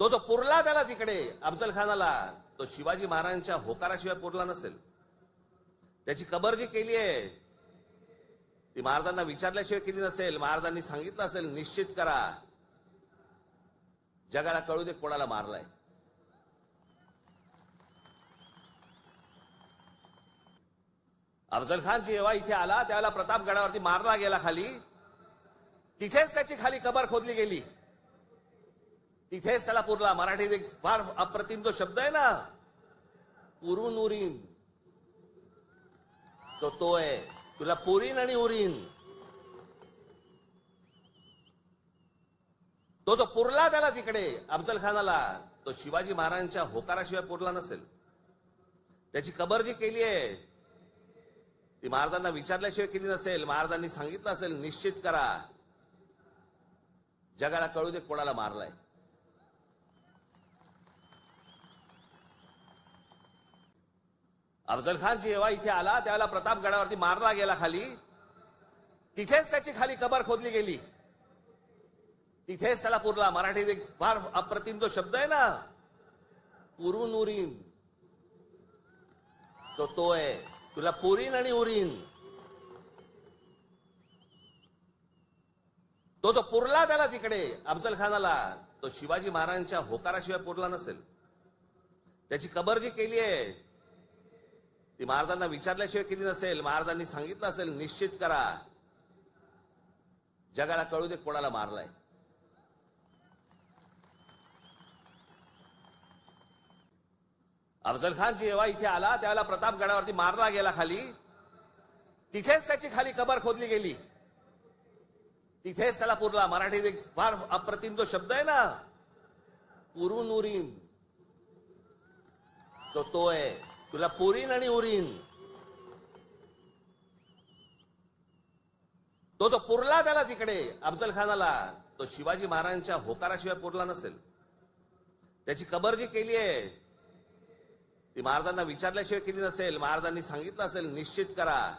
तो जो पुरला त्याला तिकडे अफजल खानाला तो शिवाजी महाराजांच्या होकाराशिवाय पुरला नसेल. त्याची कबर जी केली आहे ती महाराजांना विचारल्याशिवाय केली नसेल महाराजांनी सांगितलं असेल निश्चित करा. जगाला कळू दे कोणाला मारलाय. अफजल खान जेव्हा इथे आला त्यावेळेला प्रतापगडावरती मारला गेला खाली. तिथेच त्याची खाली कबर खोदली गेली. तिथेच त्याला पुरला मराठीत एक फार अप्रतिम जो शब्द आहे ना पुरून उरीन तो तो आहे. तुला पुरीन आणि उरीन. तो जो पुरला त्याला तिकडे अफजल खानाला तो शिवाजी महाराजांच्या होकाराशिवाय पुरला नसेल. त्याची कबर जी केली आहे ती महाराजांना विचारल्याशिवाय केली नसेल महाराजांनी सांगितलं असेल निश्चित करा. जगाला कळू दे कोणाला मारलाय. अफजल खान जेव्हा इथे आला त्यावेळेला प्रतापगडावरती मारला गेला खाली. तिथेच त्याची खाली कबर खोदली गेली. तिथेच त्याला पुरला. मराठीत एक फार अप्रतिम जो शब्द आहे ना पुरून उरीन तो तो आहे. तुला पुरीन आणि उरीन. तो जो पुरला त्याला तिकडे अफजल खानाला तो शिवाजी महाराजांच्या होकाराशिवाय पुरला नसेल. त्याची कबर जी केली आहे ती महाराजांना विचारल्याशिवाय केली नसेल महाराजांनी सांगितलं असेल निश्चित करा. जगाला कळू दे कोणाला मारलाय. अफजल खान जेव्हा इथे आला त्यावेळेला प्रतापगडावरती मारला गेला खाली. तिथेच त्याची खाली कबर खोदली गेली. तिथेच त्याला पुरला. मराठीत एक फार अप्रतिम जो शब्द आहे ना पुरून उरीन तो तो आहे. तुला पुरीन आणि उरीन. तो जो पुरला त्याला तिकडे अफजल खानाला तो शिवाजी महाराजांच्या होकाराशिवाय पुरला नसेल. त्याची कबर जी केली आहे ती महाराजांना विचारल्याशिवाय केली नसेल महाराजांनी सांगितलं असेल निश्चित करा.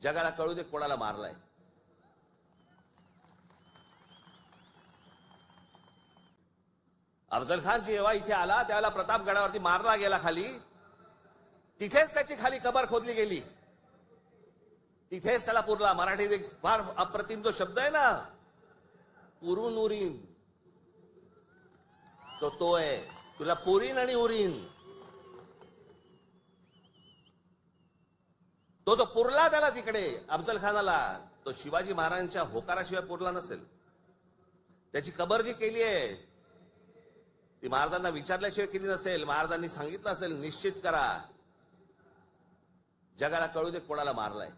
जगाला कळू दे कोणाला मारलाय. अफजल खान जेव्हा इथे आला त्यावेळेला प्रतापगडावरती मारला गेला खाली. तिथेच त्याची खाली कबर खोदली गेली. तिथेच त्याला पुरला. मराठीत एक फार अप्रतिम जो शब्द आहे ना पुरून उरीन. तो तो आहे. तुला पुरीन आणि उरीन. तो जो पुरला त्याला तिकडे अफजल खानाला तो शिवाजी महाराजांच्या होकाराशिवाय पुरला नसेल. त्याची कबर जी केली आहे ती महाराजांना विचारल्याशिवाय केली नसेल महाराजांनी सांगितलं असेल निश्चित करा. जगाला कळू दे कोणाला मारलाय.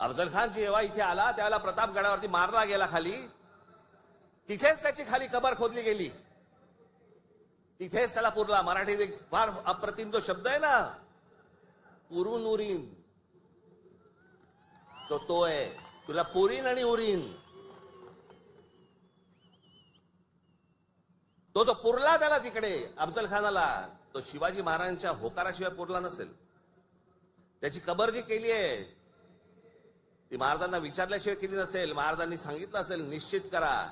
अफजल खान जेव्हा इथे आला त्यावेळेला प्रतापगडावरती मारला गेला खाली. तिथेच त्याची खाली कबर खोदली गेली. तिथेच त्याला पुरला. मराठीत एक फार अप्रतिम जो शब्द आहे ना पुरून उरीन तो तो आहे. तुला पुरीन आणि उरीन. तो जो पुरला त्याला तिकडे अफजल खानाला तो शिवाजी महाराजांच्या होकाराशिवाय पुरला नसेल. त्याची कबर जी केली आहे ती महाराजांना विचारल्याशिवाय केली नसेल महाराजांनी सांगितलं असेल निश्चित करा.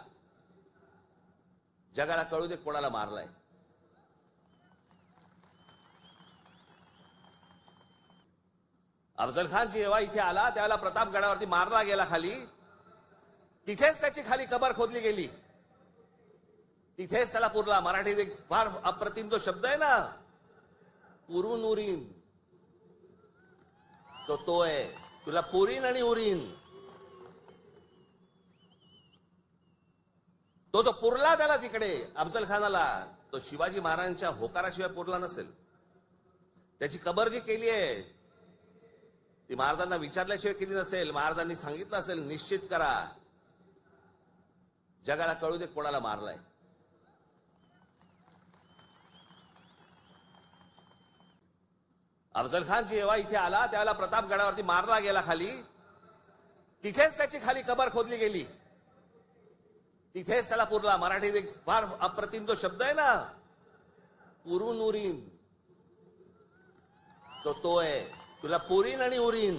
जगाला कळू दे कोणाला मारलाय. अफजल खान जेव्हा इथे आला त्यावेळेला प्रतापगडावरती मारला गेला खाली. तिथेच त्याची खाली कबर खोदली गेली. तिथेच त्याला पुरला. मराठीत एक फार अप्रतिम जो शब्द आहे ना पुरून उरीन. तो तो आहे. तुला पुरीन आणि उरीन. तो जो पुरला त्याला तिकडे अफजल खानाला तो शिवाजी महाराजांच्या होकाराशिवाय पुरला नसेल. त्याची कबर जी केली आहे ती महाराजांना विचारल्याशिवाय केली नसेल महाराजांनी सांगितलं असेल निश्चित करा. जगाला कळू दे कोणाला मारलाय. अफजल खान जेव्हा इथे आला त्यावेळेला प्रतापगडावरती मारला गेला खाली. तिथेच त्याची खाली कबर खोदली गेली. तिथेच त्याला पुरला. मराठीत एक फार अप्रतिम जो शब्द आहे ना पुरून उरीन तो तो आहे. तुला पुरीन आणि उरीन.